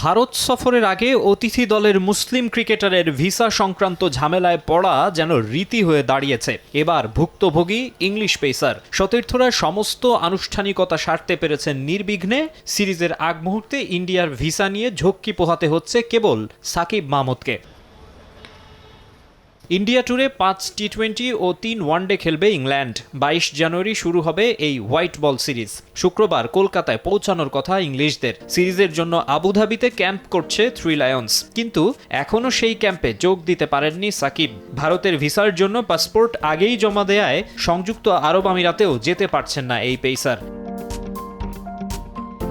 ভারত সফরের আগে অতিথি দলের মুসলিম ক্রিকেটারের ভিসা সংক্রান্ত ঝামেলায় পড়া যেন রীতি হয়ে দাঁড়িয়েছে। এবার ভুক্তভোগী ইংলিশ পেসার। সতীর্থরা সমস্ত আনুষ্ঠানিকতা সারতে পেরেছেন নির্বিঘ্নে। সিরিজের আগ মুহূর্তে ইন্ডিয়ার ভিসা নিয়ে ঝক্কি পোহাতে হচ্ছে কেবল সাকিব মাহমুদকে ইন্ডিয়া ট্যুরে পাঁচ টি টোয়েন্টি ও তিন ওয়ানডে খেলবে ইংল্যান্ড। বাইশ জানুয়ারি শুরু হবে এই হোয়াইট বল সিরিজ। শুক্রবার কলকাতায় পৌঁছানোর কথা ইংলিশদের। সিরিজের জন্য আবুধাবিতে ক্যাম্প করছে থ্রি লায়ন্স। কিন্তু এখনও সেই ক্যাম্পে যোগ দিতে পারেননি সাকিব। ভারতের ভিসার জন্য পাসপোর্ট আগেই জমা দেয়ায় সংযুক্ত আরব আমিরাতেও যেতে পারছেন না এই পেসার।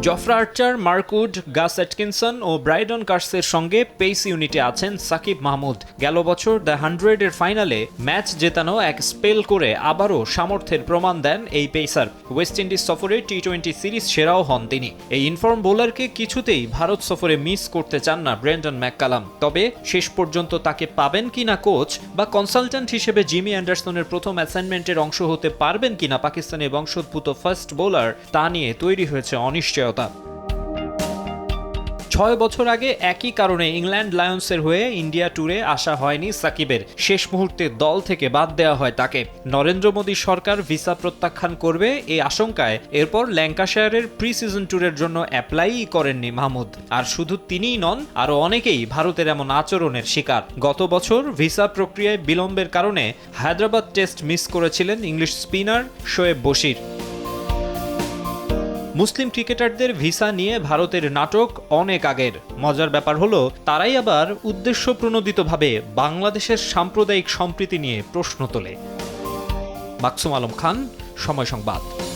জফরা আর্চার মার্কুড গাস এটকিনসন ও ব্রাইডন কার্সের সঙ্গে পেস ইউনিটে আছেন সাকিব মাহমুদ। গেল বছর দ্য হান্ড্রেডের ফাইনালে ম্যাচ জেতানো এক স্পেল করে আবারও সামর্থ্যের প্রমাণ দেন এই পেসার। ওয়েস্ট ইন্ডিজ সফরে টি টোয়েন্টি সিরিজ সেরাও হন তিনি। এই ইনফর্ম বোলারকে কিছুতেই ভারত সফরে মিস করতে চান না ব্রেন্ডন ম্যাককালাম। তবে শেষ পর্যন্ত তাকে পাবেন কিনা কোচ বা কনসালট্যান্ট হিসেবে জিমি অ্যান্ডারসনের প্রথম অ্যাসাইনমেন্টের অংশ হতে পারবেন কিনা পাকিস্তানের বংশোদ্ভূত ফার্স্ট বোলার তা নিয়ে তৈরি হয়েছে অনিশ্চয়তা ছয় বছর আগে একই কারণে ইংল্যান্ড লায়ন্সের হয়ে ইন্ডিয়া ট্যুরে আসা হয়নি সাকিবের। শেষ মুহূর্তে দল থেকে বাদ দেওয়া হয় তাকে। নরেন্দ্র মোদী সরকার ভিসা প্রত্যাখ্যান করবে এই আশঙ্কায় এরপর ল্যাঙ্কাশায়ারের প্রি সিজন ট্যুরের জন্য অ্যাপ্লাইই করেননি মাহমুদ। আর শুধু তিনিই নন, আরও অনেকেই ভারতের এমন আচরণের শিকার। গত বছর ভিসা প্রক্রিয়ায় বিলম্বের কারণে হায়দ্রাবাদ টেস্ট মিস করেছিলেন ইংলিশ স্পিনার শোয়েব বশির। মুসলিম ক্রিকেটারদের ভিসা নিয়ে ভারতের নাটক অনেক আগের। মজার ব্যাপার হলো, তারাই আবার উদ্দেশ্য প্রণোদিতভাবে বাংলাদেশের সাম্প্রদায়িক সম্প্রীতি নিয়ে প্রশ্ন তোলে। মাকসুম আলম খান, সময় সংবাদ।